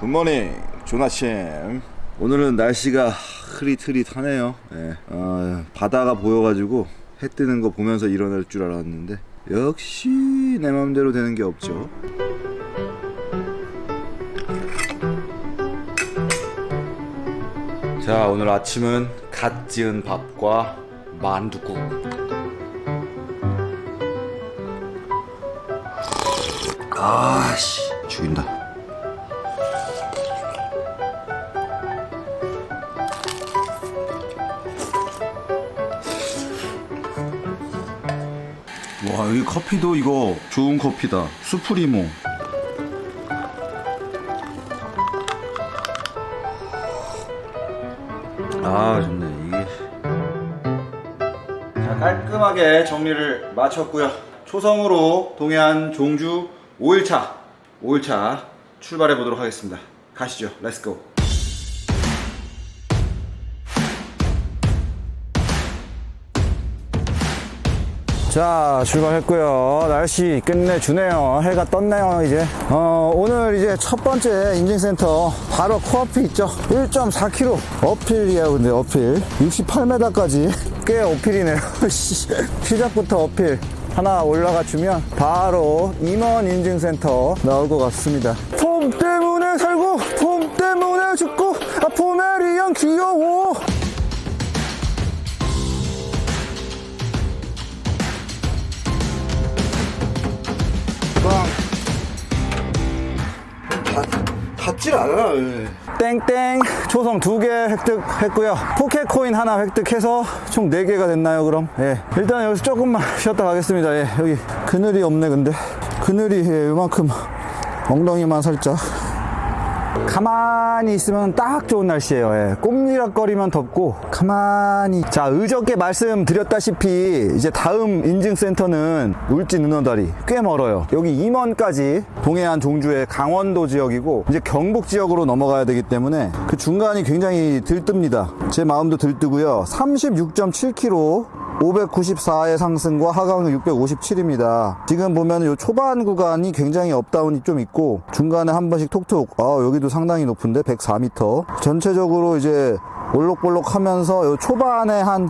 굿모닝 조나심 오늘은 날씨가 흐릿흐릿하네요. 예. 어, 바다가 보여가지고 해 뜨는 거 보면서 일어날 줄 알았는데 역시 내 마음대로 되는 게 없죠. 자 오늘 아침은 갓 지은 밥과 만두국. 아씨 죽인다 와 여기 커피도 이거 좋은 커피다. 수프리모. 아 좋네 이게. 자 깔끔하게 정리를 마쳤고요. 초성으로 동해안 종주 5일차 5일차 출발해 보도록 하겠습니다. 가시죠. 렛츠고 자 출발했고요. 날씨 끝내주네요. 해가 떴네요 이제. 어, 오늘 이제 첫 번째 인증센터 바로 코앞에 있죠? 1.4km 어필이에요 근데 어필. 68m까지. 꽤 어필이네요. 씨, 시작부터 어필 하나 올라가 주면 바로 임원 인증센터 나올 것 같습니다. 폼 때문에 살고 폼 때문에 죽고 아 포메리안 귀여워 닿질 않아. 땡땡 초성 두 개 획득했고요. 포켓 코인 하나 획득해서 총 네 개가 됐나요 그럼? 예. 일단 여기서 조금만 쉬었다 가겠습니다. 예 여기 그늘이 없네 근데. 그늘이 예, 요만큼 엉덩이만 살짝 가만히 있으면 딱 좋은 날씨예요. 예. 꼼지락거리면 덥고 가만히 자 의적게 말씀드렸다시피 이제 다음 인증센터는 울진 은어다리 꽤 멀어요. 여기 임원까지 동해안 종주의 강원도 지역이고 이제 경북 지역으로 넘어가야 되기 때문에 그 중간이 굉장히 들뜹니다. 제 마음도 들뜨고요. 36.7km 594의 상승과 하강은 657입니다. 지금 보면 요 초반 구간이 굉장히 업다운이 좀 있고 중간에 한 번씩 톡톡 아 여기도 상당히 높은데 104m 전체적으로 이제 올록볼록 하면서 요 초반에 한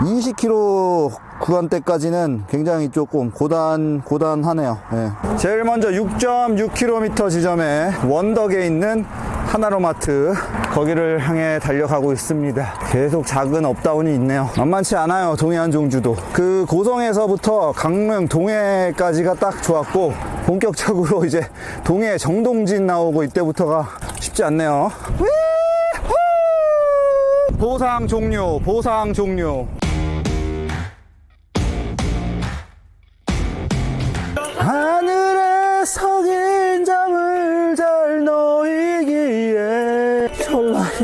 20km 구간대까지는 굉장히 조금 고단 고단하네요. 예. 제일 먼저 6.6km 지점에 원덕에 있는 하나로마트 거기를 향해 달려가고 있습니다. 계속 작은 업다운이 있네요. 만만치 않아요. 동해안 종주도. 그 고성에서부터 강릉 동해까지가 딱 좋았고 본격적으로 이제 동해 정동진 나오고 이때부터가 쉽지 않네요. 보상 종료, 보상 종료.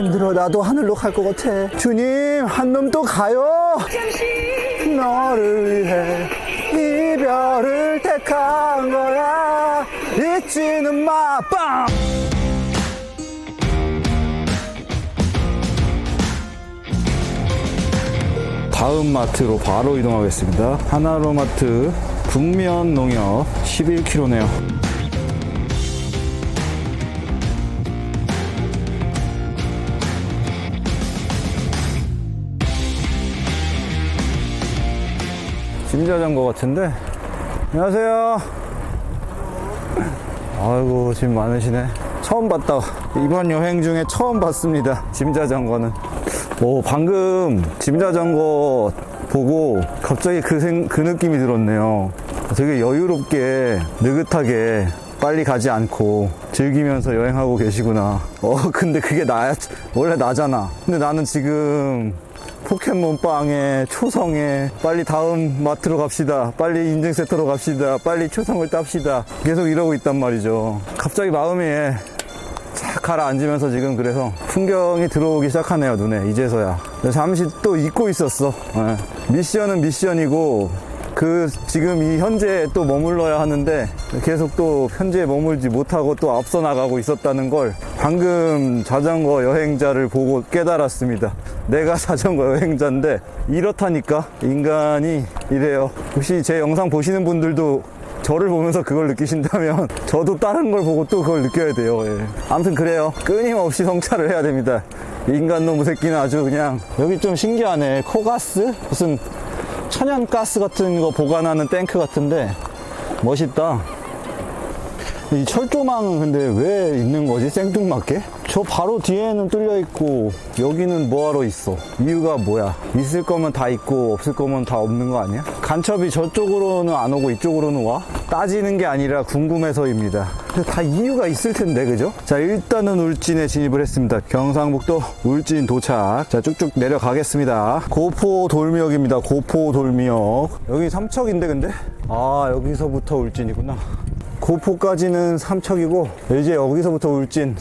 힘들어 나도 하늘로 갈 것 같아 주님 한 놈 또 가요 너를 위해 이별을 택한 거야 잊지는 마 빵! 다음 마트로 바로 이동하겠습니다. 하나로 마트 북면 농협 11km네요. 짐자전거 같은데. 안녕하세요. 아이고 짐 많으시네. 처음 봤다. 이번 여행 중에 처음 봤습니다. 짐 자전거는. 오, 방금 짐 자전거 보고 갑자기 그, 생, 그 느낌이 들었네요. 되게 여유롭게, 느긋하게, 빨리 가지 않고 즐기면서 여행하고 계시구나. 어, 근데 그게 나야, 원래 나잖아. 근데 나는 지금 포켓몬빵에 초성에 빨리 다음 마트로 갑시다. 빨리 인증센터로 갑시다. 빨리 초성을 땁시다. 계속 이러고 있단 말이죠. 갑자기 마음이 쫙 가라앉으면서 지금 그래서 풍경이 들어오기 시작하네요 눈에 이제서야 잠시 또 잊고 있었어 예. 미션은 미션이고 그 지금 이 현재에 또 머물러야 하는데 계속 또 현재에 머물지 못하고 또 앞서 나가고 있었다는 걸 방금 자전거 여행자를 보고 깨달았습니다 내가 자전거 여행자인데 이렇다니까 인간이 이래요 혹시 제 영상 보시는 분들도 저를 보면서 그걸 느끼신다면 저도 다른 걸 보고 또 그걸 느껴야 돼요. 예. 아무튼 그래요. 끊임없이 성찰을 해야 됩니다. 인간 놈의 새끼는 아주 그냥 여기 좀 신기하네. 코가스 무슨 천연가스 같은 거 보관하는 탱크 같은데 멋있다. 이 철조망은 근데 왜 있는 거지? 생뚱맞게? 저 바로 뒤에는 뚫려 있고 여기는 뭐하러 있어? 이유가 뭐야? 있을 거면 다 있고 없을 거면 다 없는 거 아니야? 간첩이 저쪽으로는 안 오고 이쪽으로는 와? 따지는 게 아니라 궁금해서입니다. 다 이유가 있을 텐데 그죠? 자 일단은 울진에 진입을 했습니다. 경상북도 울진 도착. 자 쭉쭉 내려가겠습니다. 고포 돌미역입니다. 고포 돌미역. 여기 삼척인데 근데? 아 여기서부터 울진이구나. 고포까지는 삼척이고 이제 여기서부터 울진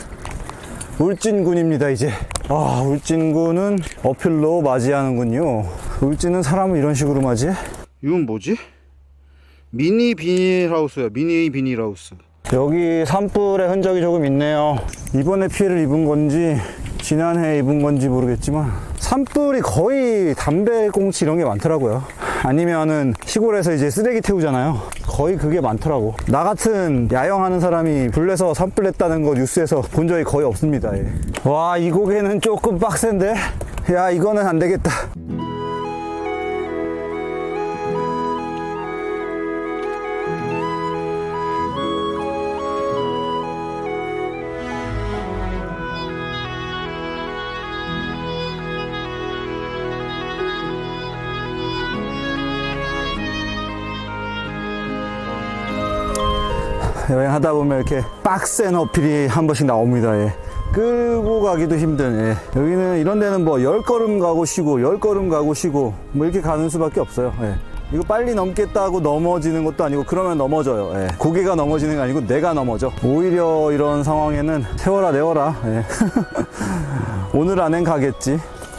울진군입니다 이제 아 울진군은 어필로 맞이하는군요 울진은 사람을 이런 식으로 맞이해? 이건 뭐지? 미니 비닐하우스야 미니 비닐하우스. 여기 산불의 흔적이 조금 있네요. 이번에 피해를 입은 건지 지난해 입은 건지 모르겠지만 산불이 거의 담배 꽁치 이런 게 많더라고요. 아니면은 시골에서 이제 쓰레기 태우잖아요. 거의 그게 많더라고. 나 같은 야영하는 사람이 불내서 산불 냈다는 거 뉴스에서 본 적이 거의 없습니다. 예. 와이 고개는 조금 빡센데? 야 이거는 안 되겠다 여행하다 보면 이렇게 빡센 어필이 한 번씩 나옵니다. 예. 끌고 가기도 힘든, 예. 여기는 이런 데는 뭐 열 걸음 가고 쉬고, 열 걸음 가고 쉬고, 뭐 이렇게 가는 수밖에 없어요. 예. 이거 빨리 넘겠다 하고 넘어지는 것도 아니고 그러면 넘어져요. 예. 고개가 넘어지는 게 아니고 내가 넘어져. 오히려 이런 상황에는 세워라 내워라. 예. 오늘 안엔 가겠지.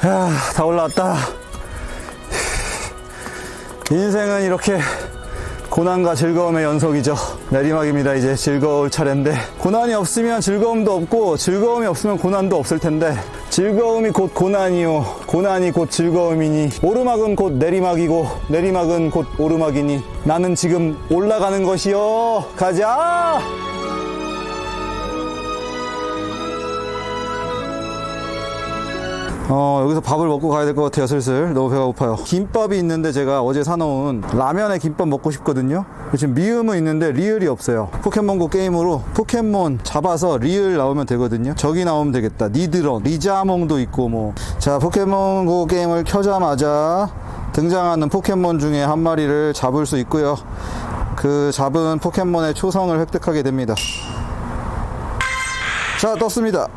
야, 다 올라왔다. 인생은 이렇게 고난과 즐거움의 연속이죠. 내리막입니다. 이제 즐거울 차례인데 고난이 없으면 즐거움도 없고 즐거움이 없으면 고난도 없을 텐데 즐거움이 곧 고난이요. 고난이 곧 즐거움이니 오르막은 곧 내리막이고 내리막은 곧 오르막이니 나는 지금 올라가는 것이요. 가자 어, 여기서 밥을 먹고 가야 될 것 같아요, 슬슬. 너무 배가 고파요. 김밥이 있는데 제가 어제 사놓은 라면에 김밥 먹고 싶거든요. 지금 미음은 있는데 리을이 없어요. 포켓몬고 게임으로 포켓몬 잡아서 리을 나오면 되거든요. 저기 나오면 되겠다. 니드런, 리자몽도 있고 뭐. 자, 포켓몬고 게임을 켜자마자 등장하는 포켓몬 중에 한 마리를 잡을 수 있고요. 그 잡은 포켓몬의 초성을 획득하게 됩니다. 자, 떴습니다.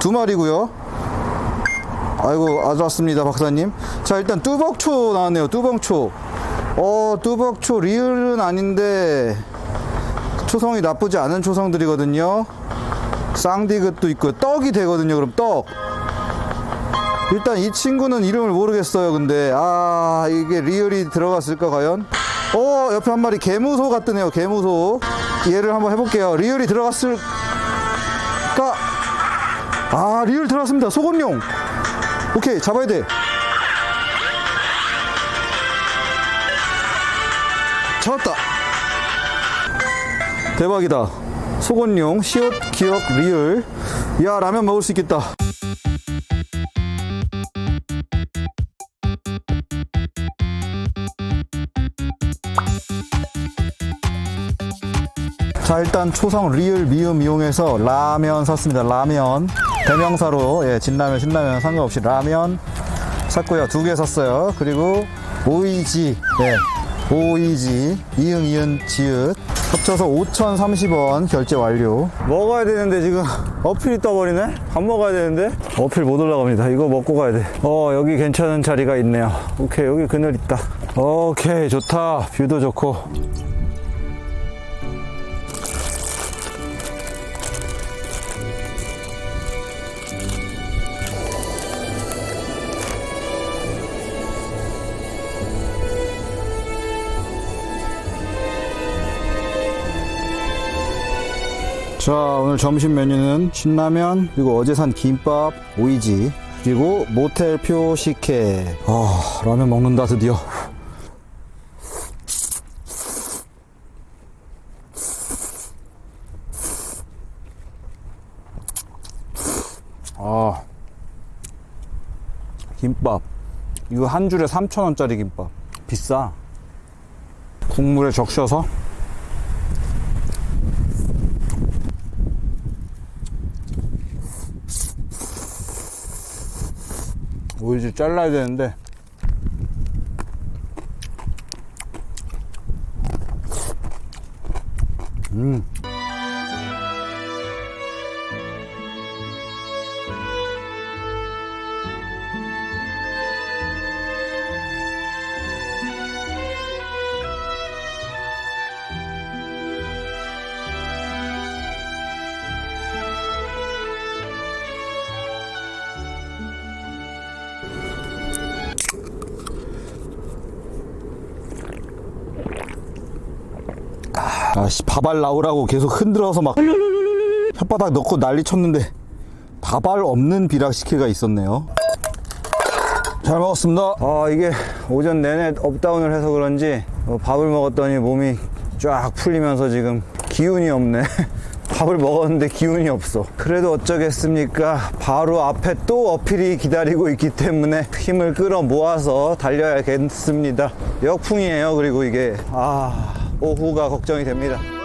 두 마리고요. 아이고 아주 왔습니다 박사님. 자 일단 뚜벅초 나왔네요 뚜벅초. 어 뚜벅초 리을은 아닌데 초성이 나쁘지 않은 초성들이거든요. 쌍디귿도 있고 떡이 되거든요 그럼 떡. 일단 이 친구는 이름을 모르겠어요 근데. 아 이게 리을이 들어갔을까 과연? 어 옆에 한 마리 개무소 같더네요 개무소. 얘를 한번 해볼게요. 리을이 들어갔을까? 아 리을 들어갔습니다 소곤룡 오케이 잡아야 돼. 잡았다. 대박이다. 소곤룡 시옷 기억 리을. 야 라면 먹을 수 있겠다. 자 일단 초성 리을 미음 이용해서 라면 샀습니다. 라면 대명사로 예 진라면 신라면 상관없이 라면 샀고요. 두 개 샀어요. 그리고 오이지 예 오이지 이응 이은 지읒 합쳐서 5,030원 결제 완료. 먹어야 되는데 지금 어필이 떠버리네? 밥 먹어야 되는데? 어필 못 올라갑니다. 이거 먹고 가야 돼어 여기 괜찮은 자리가 있네요. 오케이 여기 그늘 있다. 오케이 좋다. 뷰도 좋고 자 오늘 점심 메뉴는 신라면 그리고 어제 산 김밥 오이지 그리고 모텔 표식회 아 라면 먹는다 드디어. 아 김밥. 이거 한 줄에 3,000원짜리 김밥. 비싸. 국물에 적셔서? 오이지 잘라야 되는데. 음 아씨 밥알 나오라고 계속 흔들어서 막 혓바닥 넣고 난리 쳤는데 밥알 없는 비락시키가 있었네요. 잘 먹었습니다. 아 이게 오전 내내 업다운을 해서 그런지 어, 밥을 먹었더니 몸이 쫙 풀리면서 지금 기운이 없네. 밥을 먹었는데 기운이 없어. 그래도 어쩌겠습니까? 바로 앞에 또 어필이 기다리고 있기 때문에 힘을 끌어 모아서 달려야겠습니다. 역풍이에요. 그리고 이게 아 오후가 걱정이 됩니다